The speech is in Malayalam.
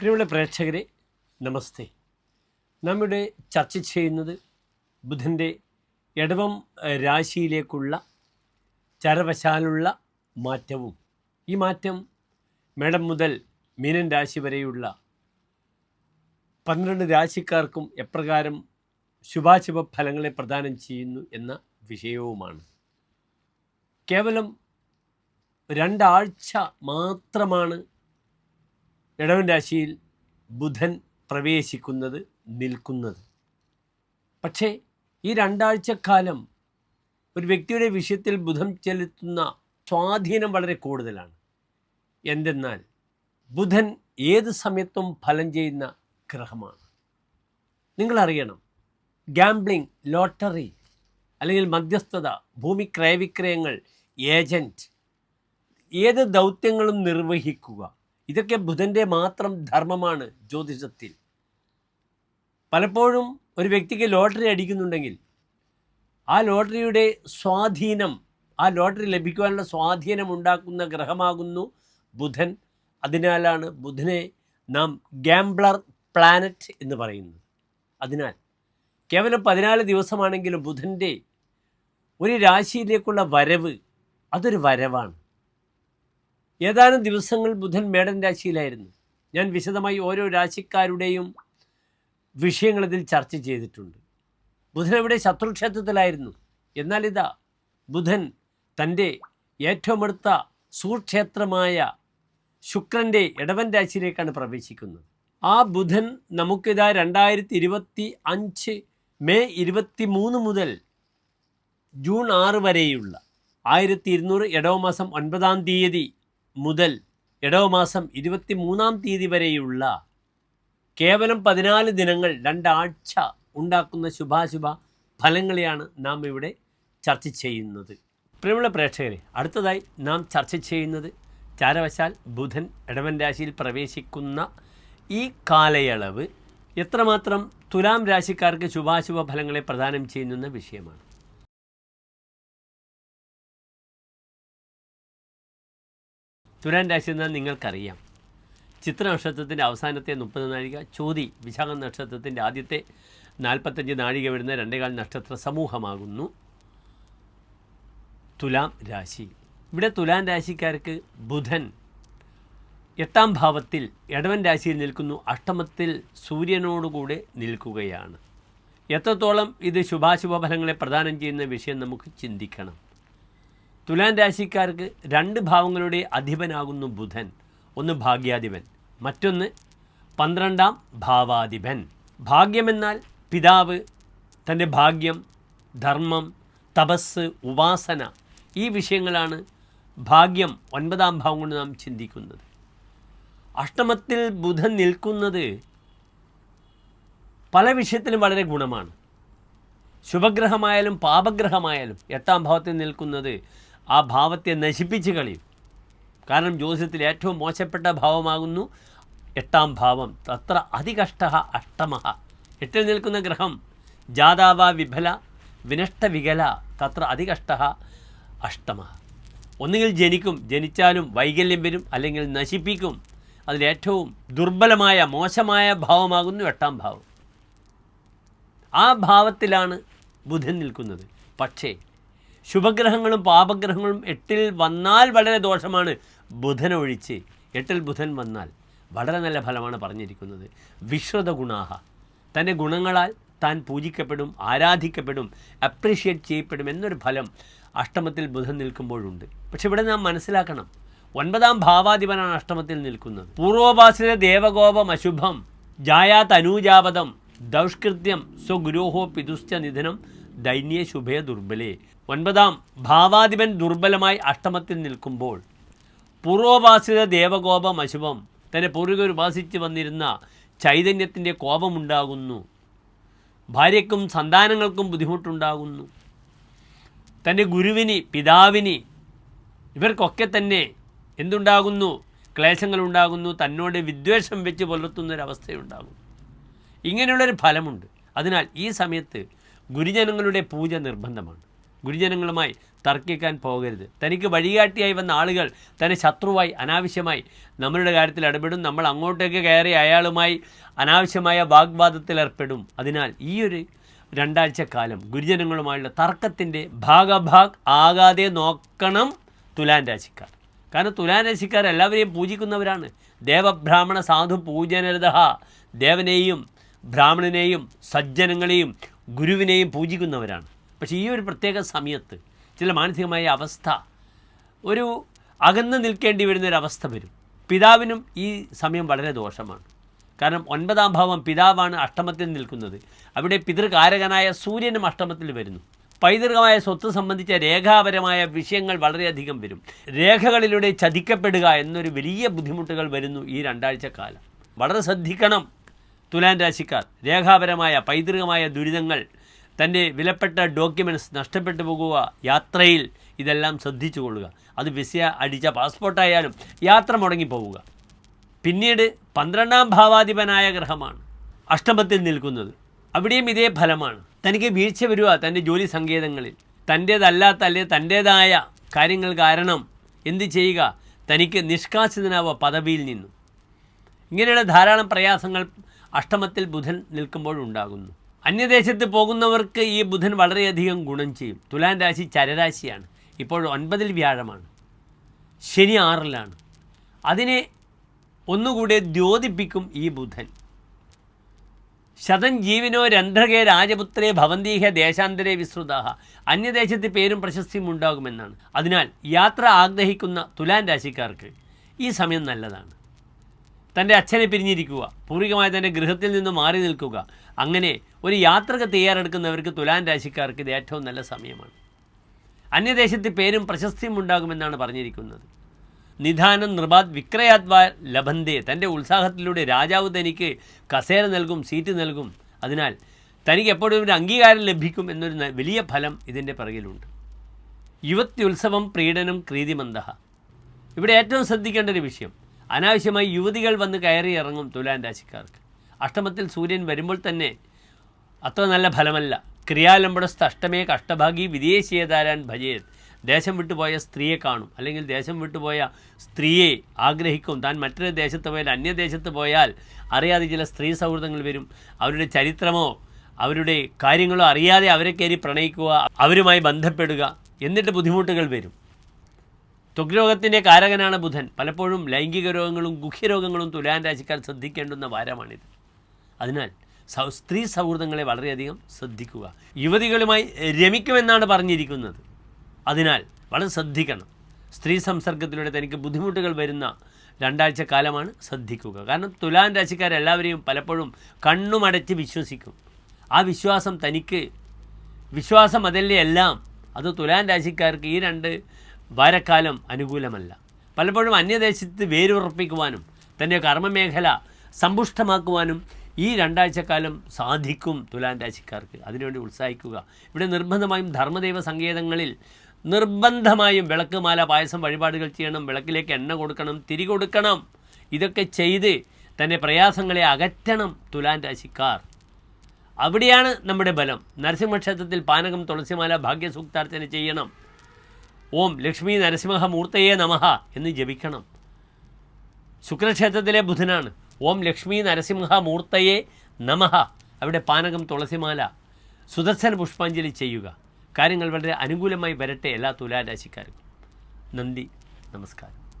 പ്രിയമുള്ള പ്രേക്ഷകരെ നമസ്തേ. നമ്മുടെ ചർച്ച ചെയ്യുന്നത് ബുധന്റെ എടവം രാശിയിലേക്കുള്ള ചരവശാലുള്ള മാറ്റവും. ഈ മാറ്റം മേടം മുതൽ മീനൻ രാശി വരെയുള്ള പന്ത്രണ്ട് രാശിക്കാർക്കും എപ്രകാരം ശുഭാശുഭ ഫലങ്ങളെ പ്രദാനം ചെയ്യുന്നു എന്ന വിഷയവുമാണ്. കേവലം രണ്ടാഴ്ച മാത്രമാണ് ഇടവൻ രാശിയിൽ ബുധൻ പ്രവേശിക്കുന്നത് നിൽക്കുന്നത്. പക്ഷേ ഈ രണ്ടാഴ്ചക്കാലം ഒരു വ്യക്തിയുടെ വിഷയത്തിൽ ബുധം ചെലുത്തുന്ന സ്വാധീനം വളരെ കൂടുതലാണ്. എന്തെന്നാൽ ബുധൻ ഏത് സമയത്തും ഫലം ചെയ്യുന്ന ഗ്രഹമാണ്. നിങ്ങളറിയണം ഗാംബ്ലിംഗ് ലോട്ടറി അല്ലെങ്കിൽ മധ്യസ്ഥത ഭൂമി ക്രയവിക്രയങ്ങൾ ഏജന്റ് ഏത് ദൗത്യങ്ങളും നിർവഹിക്കുക. ഇതൊക്കെ ബുധന്റെ മാത്രം ധർമ്മമാണ് ജ്യോതിഷത്തിൽ. പലപ്പോഴും ഒരു വ്യക്തിക്ക് ലോട്ടറി അടിക്കുന്നുണ്ടെങ്കിൽ ആ ലോട്ടറിയുടെ സ്വാധീനം ആ ലോട്ടറി ലഭിക്കുവാനുള്ള സ്വാധീനം ഉണ്ടാക്കുന്ന ഗ്രഹമാകുന്നു ബുധൻ. അതിനാലാണ് ബുധനെ നാം ഗാംബ്ലർ പ്ലാനറ്റ് എന്ന് പറയുന്നത്. അതിനാൽ കേവലം പതിനാല് ദിവസമാണെങ്കിലും ബുധന്റെ ഒരു രാശിയിലേക്കുള്ള വരവ് അതൊരു വരവാണ്. ഏതാനും ദിവസങ്ങൾ ബുധൻ മേടൻ രാശിയിലായിരുന്നു. ഞാൻ വിശദമായി ഓരോ രാശിക്കാരുടെയും വിഷയങ്ങൾ ഇതിൽ ചർച്ച ചെയ്തിട്ടുണ്ട്. ബുധൻ ഇവിടെ ശത്രുക്ഷേത്രത്തിലായിരുന്നു. എന്നാൽ ഇതാ ബുധൻ തന്റെ ഏറ്റവും അടുത്ത സുക്ഷേത്രമായ ശുക്രന്റെ ഇടവൻ രാശിയിലേക്കാണ് പ്രവേശിക്കുന്നത്. ആ ബുധൻ നമുക്കിതാ രണ്ടായിരത്തി ഇരുപത്തി അഞ്ച് മെയ് ഇരുപത്തി മൂന്ന് മുതൽ ജൂൺ ആറ് വരെയുള്ള ആയിരത്തി ഇരുന്നൂറ് ഇടവമാസം ഒൻപതാം തീയതി മുതൽ ഇടവമാസം ഇരുപത്തി മൂന്നാം തീയതി വരെയുള്ള കേവലം പതിനാല് ദിനങ്ങൾ രണ്ടാഴ്ച ഉണ്ടാക്കുന്ന ശുഭാശുഭ ഫലങ്ങളെയാണ് നാം ഇവിടെ ചർച്ച ചെയ്യുന്നത്. പ്രിയമുള്ള പ്രേക്ഷകരെ അടുത്തതായി നാം ചർച്ച ചെയ്യുന്നത് ചാരവശാൽ ബുധൻ ഇടവൻ രാശിയിൽ പ്രവേശിക്കുന്ന ഈ കാലയളവ് എത്രമാത്രം തുലാം രാശിക്കാർക്ക് ശുഭാശുഭ ഫലങ്ങളെ പ്രദാനം ചെയ്യുന്ന വിഷയമാണ്. തുലാൻ രാശി എന്നാൽ നിങ്ങൾക്കറിയാം. ചിത്ര നക്ഷത്രത്തിന്റെ അവസാനത്തെ മുപ്പത് നാഴിക ചോതി വിശാഖ നക്ഷത്രത്തിന്റെ ആദ്യത്തെ നാൽപ്പത്തഞ്ച് നാഴിക വരുന്ന രണ്ടേകാൽ നക്ഷത്ര സമൂഹമാകുന്നു. തുലാം രാശി. ഇവിടെ തുലാം രാശിക്കാർക്ക് ബുധൻ എട്ടാം ഭാവത്തിൽ ഇടവൻ രാശിയിൽ നിൽക്കുന്നു. അഷ്ടമത്തിൽ സൂര്യനോടുകൂടെ നിൽക്കുകയാണ്. എത്രത്തോളം ഇത് ശുഭാശുഭ ഫലങ്ങളെ പ്രദാനം ചെയ്യുന്ന വിഷയം നമുക്ക് ചിന്തിക്കണം. തുലാൻ രാശിക്കാർക്ക് രണ്ട് ഭാവങ്ങളുടെ അധിപനാകുന്നു ബുധൻ. ഒന്ന് ഭാഗ്യാധിപൻ മറ്റൊന്ന് പന്ത്രണ്ടാം ഭാവാധിപൻ. ഭാഗ്യമെന്നാൽ പിതാവ് തന്റെ ഭാഗ്യം ധർമ്മം തപസ് ഉപാസന ഈ വിഷയങ്ങളാണ് ഭാഗ്യം ഒൻപതാം ഭാവം കൊണ്ട് നാം ചിന്തിക്കുന്നത്. അഷ്ടമത്തിൽ ബുധൻ നിൽക്കുന്നത് പല വിഷയത്തിലും വളരെ ഗുണമാണ്. ശുഭഗ്രഹമായാലും പാപഗ്രഹമായാലും എട്ടാം ഭാവത്തിൽ നിൽക്കുന്നത് ആ ഭാവത്തെ നശിപ്പിച്ച് കളയും. കാരണം ജ്യോതിഷത്തിൽ ഏറ്റവും മോശപ്പെട്ട ഭാവമാകുന്നു എട്ടാം ഭാവം. തത്ര അതികഷ്ട അഷ്ടമ എട്ടിൽ നിൽക്കുന്ന ഗ്രഹം ജാതാവ വിഫല വിനഷ്ടവികല തത്ര അതികഷ്ട അഷ്ടമ ഒന്നുകിൽ ജനിക്കും ജനിച്ചാലും വൈകല്യം വരും അല്ലെങ്കിൽ നശിപ്പിക്കും. അതിലേറ്റവും ദുർബലമായ മോശമായ ഭാവമാകുന്നു എട്ടാം ഭാവം. ആ ഭാവത്തിലാണ് ബുധൻ നിൽക്കുന്നത്. പക്ഷേ ശുഭഗ്രഹങ്ങളും പാപഗ്രഹങ്ങളും എട്ടിൽ വന്നാൽ വളരെ ദോഷമാണ്. ബുധനൊഴിച്ച് എട്ടിൽ ബുധൻ വന്നാൽ വളരെ നല്ല ഫലമാണ് പറഞ്ഞിരിക്കുന്നത്. വിശ്രുത ഗുണാഹ. തന്റെ ഗുണങ്ങളാൽ താൻ പൂജിക്കപ്പെടും ആരാധിക്കപ്പെടും അപ്രീഷിയേറ്റ് ചെയ്യപ്പെടും എന്നൊരു ഫലം അഷ്ടമത്തിൽ ബുധൻ നിൽക്കുമ്പോഴുണ്ട്. പക്ഷെ ഇവിടെ നാം മനസ്സിലാക്കണം ഒൻപതാം ഭാവാധിപനാണ് അഷ്ടമത്തിൽ നിൽക്കുന്നത്. പൂർവോപാസിത ദേവകോപം അശുഭം ജായാത് അനൂജാപതം ദൗഷ്കൃത്യം സ്വഗുരോഹോ പിതുശ്ച നിധനം ദൈന്യ ശുഭേ ദുർബലേ. ഒൻപതാം ഭാവാധിപൻ ദുർബലമായി അഷ്ടമത്തിൽ നിൽക്കുമ്പോൾ പൂർവോപാസിത ദേവകോപം അശുഭം തന്നെ പൂർവികർ ഉപാസിച്ച് വന്നിരുന്ന ചൈതന്യത്തിന്റെ കോപമുണ്ടാകുന്നു. ഭാര്യയ്ക്കും സന്താനങ്ങൾക്കും ബുദ്ധിമുട്ടുണ്ടാകുന്നു. തന്റെ ഗുരുവിന് പിതാവിന് ഇവർക്കൊക്കെ തന്നെ എന്തുണ്ടാകുന്നു? ക്ലേശങ്ങളുണ്ടാകുന്നു. തന്നോട് വിദ്വേഷം വെച്ച് പുലർത്തുന്നൊരവസ്ഥയുണ്ടാകും ഇങ്ങനെയുള്ളൊരു ഫലമുണ്ട്. അതിനാൽ ഈ സമയത്ത് ഗുരുജനങ്ങളുടെ പൂജ നിർബന്ധമാണ്. ഗുരുജനങ്ങളുമായി തർക്കിക്കാൻ പോകരുത്. തനിക്ക് വഴികാട്ടിയായി വന്ന ആളുകൾ തന്നെ ശത്രുവായി അനാവശ്യമായി നമ്മളുടെ കാര്യത്തിൽ ഇടപെടും. നമ്മൾ അങ്ങോട്ടേക്ക് കയറി അയാളുമായി അനാവശ്യമായ വാഗ്വാദത്തിൽ ഏർപ്പെടും. അതിനാൽ ഈ ഒരു രണ്ടാഴ്ച കാലം ഗുരുജനങ്ങളുമായുള്ള തർക്കത്തിന്റെ ഭാഗഭാഗ് ആകാതെ നോക്കണം തുലാൻ രാശിക്കാർ. കാരണം തുലാൻ രാശിക്കാർ എല്ലാവരെയും പൂജിക്കുന്നവരാണ്. ദേവബ്രാഹ്മണ സാധു പൂജനരത ദേവനെയും ബ്രാഹ്മണനെയും സജ്ജനങ്ങളെയും ഗുരുവിനെയും പൂജിക്കുന്നവരാണ്. പക്ഷേ ഈ ഒരു പ്രത്യേക സമയത്ത് ചില മാനസികമായ അവസ്ഥ ഒരു അകന്ന് നിൽക്കേണ്ടി വരുന്നൊരവസ്ഥ വരും. പിതാവിനും ഈ സമയം വളരെ ദോഷമാണ്. കാരണം ഒൻപതാം ഭാവം പിതാവാണ് അഷ്ടമത്തിൽ നിൽക്കുന്നത്. അവിടെ പിതൃകാരകനായ സൂര്യനും അഷ്ടമത്തിൽ വരുന്നു. പൈതൃകമായ സ്വത്ത് സംബന്ധിച്ച രേഖാപരമായ വിഷയങ്ങൾ വളരെയധികം വരും. രേഖകളിലൂടെ ചതിക്കപ്പെടുക എന്നൊരു വലിയ ബുദ്ധിമുട്ടുകൾ വരുന്നു ഈ രണ്ടാഴ്ച കാലം വളരെ ശ്രദ്ധിക്കണം. തുലാൻ രാശിക്കാർ രേഖാപരമായ പൈതൃകമായ ദുരിതങ്ങൾ തന്റെ വിലപ്പെട്ട ഡോക്യുമെന്റ്സ് നഷ്ടപ്പെട്ടു പോകുക യാത്രയിൽ ഇതെല്ലാം ശ്രദ്ധിച്ചു കൊള്ളുക. അത് വിസ അടിച്ച പാസ്പോർട്ടായാലും യാത്ര മുടങ്ങിപ്പോവുക പിന്നീട് പന്ത്രണ്ടാം ഭാവാധിപനായ ഗ്രഹമാണ്. അഷ്ടമത്തിൽ നിൽക്കുന്നത്. അവിടെയും ഇതേ ഫലമാണ്. തനിക്ക് വീഴ്ച വരിക തന്റെ ജോലി സങ്കേതങ്ങളിൽ. തന്റേതല്ലാത്ത അല്ലെ തന്റേതായ കാര്യങ്ങൾ കാരണം എന്ത് ചെയ്യുക? തനിക്ക് നിഷ്കാസിതനാവുക പദവിയിൽ നിന്നും. ഇങ്ങനെയുള്ള ധാരാളം പ്രയാസങ്ങൾ അഷ്ടമത്തിൽ ബുധൻ നിൽക്കുമ്പോഴുണ്ടാകുന്നു. അന്യദേശത്ത് പോകുന്നവർക്ക് ഈ ബുധൻ വളരെയധികം ഗുണം ചെയ്യും. തുലാൻ രാശി ചരരാശിയാണ്. ഇപ്പോൾ ഒൻപതിൽ വ്യാഴമാണ്. ശനി ആറിലാണ്. അതിനെ ഒന്നുകൂടെ ദ്യോതിപ്പിക്കും ഈ ബുധൻ. ശതം ജീവനോ രന്ധ്രകേ രാജപുത്രേ ഭവന്തീഹ ദേശാന്തരേ വിസ്തൃത അന്യദേശത്ത് പേരും പ്രശസ്തിയും ഉണ്ടാകുമെന്നാണ്. അതിനാൽ യാത്ര ആഗ്രഹിക്കുന്ന തുലാൻ രാശിക്കാർക്ക് ഈ സമയം നല്ലതാണ്. തന്റെ അച്ഛനെ പിരിഞ്ഞിരിക്കുക പൂർവികമായി തന്റെ ഗൃഹത്തിൽ നിന്ന് മാറി നിൽക്കുക. അങ്ങനെ ഒരു യാത്രയ്ക്ക് തയ്യാറെടുക്കുന്നവർക്ക് തുലാൻ രാശിക്കാർക്ക് ഇത് ഏറ്റവും നല്ല സമയമാണ്. അന്യദേശത്ത് പേരും പ്രശസ്തിയും ഉണ്ടാകുമെന്നാണ് പറഞ്ഞിരിക്കുന്നത്. നിധാനം നൃപാത് വിക്രയാത്വാ ലഭന്തേ തന്റെ ഉത്സാഹത്തിലൂടെ രാജാവ് തനിക്ക് കസേര നൽകും സീറ്റ് നൽകും. അതിനാൽ തനിക്ക് എപ്പോഴും ഒരു അംഗീകാരം ലഭിക്കും എന്നൊരു വലിയ ഫലം ഇതിന്റെ പിറകിലുണ്ട്. യുവത്യുത്സവം പ്രീഡനം ക്രീതിമന്ദഹ. ഇവിടെ ഏറ്റവും ശ്രദ്ധിക്കേണ്ട ഒരു വിഷയം അനാവശ്യമായി യുവതികൾ വന്ന് കയറി ഇറങ്ങും തുലാൻ രാശിക്കാർക്ക്. അഷ്ടമത്തിൽ സൂര്യൻ വരുമ്പോൾ തന്നെ അത്ര നല്ല ഫലമല്ല. ക്രിയാലംബടസ്ഥ അഷ്ടമേ കഷ്ടഭാഗി വിദേശീയതാരാൻ ഭജേത്. ദേശം വിട്ടുപോയ സ്ത്രീയെ കാണും. അല്ലെങ്കിൽ ദേശം വിട്ടുപോയ സ്ത്രീയെ ആഗ്രഹിക്കും. താൻ മറ്റൊരു ദേശത്ത് പോയാൽ അന്യദേശത്ത് പോയാൽ അറിയാതെ ചില സ്ത്രീ സൗഹൃദങ്ങൾ വരും. അവരുടെ ചരിത്രമോ അവരുടെ കാര്യങ്ങളോ അറിയാതെ അവരെ കയറി പ്രണയിക്കുക അവരുമായി ബന്ധപ്പെടുക എന്നിട്ട് ബുദ്ധിമുട്ടുകൾ വരും. ത്വഗ്രോഗത്തിന്റെ കാരകനാണ് ബുധൻ. പലപ്പോഴും ലൈംഗിക രോഗങ്ങളും ഗുഹ്യരോഗങ്ങളും തുലാൻ രാശിക്കാർ ശ്രദ്ധിക്കേണ്ടുന്ന വാരമാണിത്. അതിനാൽ സ്ത്രീ സൗഹൃദങ്ങളെ വളരെയധികം ശ്രദ്ധിക്കുക. യുവതികളുമായി രമിക്കുമെന്നാണ് പറഞ്ഞിരിക്കുന്നത്. അതിനാൽ വളരെ ശ്രദ്ധിക്കണം. സ്ത്രീ സംസർഗത്തിലൂടെ തനിക്ക് ബുദ്ധിമുട്ടുകൾ വരുന്ന രണ്ടാഴ്ച കാലമാണ് ശ്രദ്ധിക്കുക. കാരണം തുലാൻ രാശിക്കാരെല്ലാവരെയും പലപ്പോഴും കണ്ണുമടച്ച് വിശ്വസിക്കും. ആ വിശ്വാസം തനിക്ക് വിശ്വാസം അതല്ലേ എല്ലാം? അത് തുലാൻ രാശിക്കാർക്ക് ഈ രണ്ട് വാരക്കാലം അനുകൂലമല്ല. പലപ്പോഴും അന്യദേശത്ത് വേരുറപ്പിക്കുവാനും തന്റെ കർമ്മമേഖല സമ്പുഷ്ടമാക്കുവാനും ഈ രണ്ടാഴ്ചക്കാലം സാധിക്കും തുലാൻ രാശിക്കാർക്ക്. അതിനുവേണ്ടി ഉത്സാഹിക്കുക. ഇവിടെ നിർബന്ധമായും ധർമ്മദൈവ സങ്കേതങ്ങളിൽ നിർബന്ധമായും വിളക്ക് മാല പായസം വഴിപാടുകൾ ചെയ്യണം വിളക്കിലേക്ക് എണ്ണ കൊടുക്കണം തിരി കൊടുക്കണം. ഇതൊക്കെ ചെയ്ത് തന്റെ പ്രയാസങ്ങളെ അകറ്റണം തുലാൻ രാശിക്കാർ. അവിടെയാണ് നമ്മുടെ ബലം. നരസിംഹക്ഷേത്രത്തിൽ പാനകം തുളസിമാല ഭാഗ്യസൂക്താർച്ചന ചെയ്യണം. ഓം ലക്ഷ്മി നരസിംഹ നമഹ നമഃ എന്ന് ജപിക്കണം. ശുക്രക്ഷേത്രത്തിലെ ബുധനാണ്. ഓം ലക്ഷ്മി നരസിംഹമൂർത്തയെ നമഹ നമഃ. അവിടെ പാനകം തുളസിമാല സുദർശന പുഷ്പാഞ്ജലി ചെയ്യുക. കാര്യങ്ങൾ വളരെ അനുകൂലമായി വരട്ടെ എല്ലാ തുലാരാശിക്കാർക്കും. നന്ദി നമസ്കാരം.